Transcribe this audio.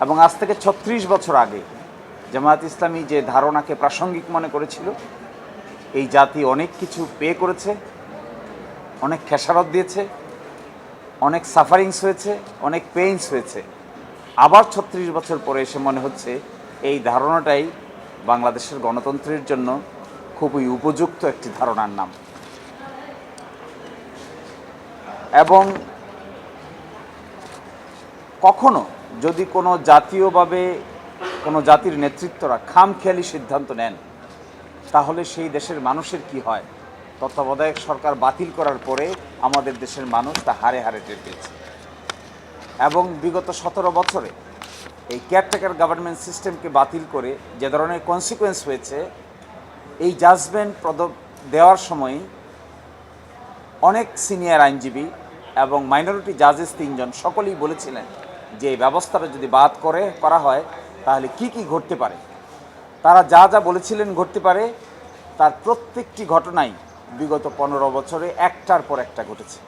এবং আজ থেকে ছত্রিশ বছর আগে জামায়াত ইসলামী যে ধারণাকে প্রাসঙ্গিক মনে করেছিল, এই জাতি অনেক কিছু পে করেছে, অনেক খেসারত দিয়েছে, অনেক সাফারিংস হয়েছে, অনেক পেইনস হয়েছে। আবার ছত্রিশ বছর পরে এসে মনে হচ্ছে এই ধারণাটাই বাংলাদেশের গণতন্ত্রের জন্য খুবই উপযুক্ত একটি ধারণার নাম। এবং কখনো যদি কোনো জাতীয়ভাবে কোনো জাতির নেতৃত্বরা খামখেয়ালি সিদ্ধান্ত নেন, তাহলে সেই দেশের মানুষের কি হয়? তত্ত্বাবধায়ক সরকার বাতিল করার পরে আমাদের দেশের মানুষ তা হারে হারে টের পেয়েছে। এবং বিগত সতেরো বছরে এই কেয়ারটেকার গভর্নমেন্ট সিস্টেমকে বাতিল করে যে ধরনের কনসিকোয়েন্স হয়েছে, এই জাজমেন্ট পদ দেওয়ার সময় অনেক সিনিয়র আইনজীবী এবং মাইনরিটি জাজেস তিনজন সকলেই বলেছিলেন যে ব্যবস্থাটা যদি বাদ করে, করা হয়, তাহলে কি কি ঘটতে পারে? তারা যা যা বলেছিলেন ঘটতে পারে, তার প্রত্যেকটি ঘটনাই বিগত পনেরো বছরে একটার পর একটা ঘটেছে।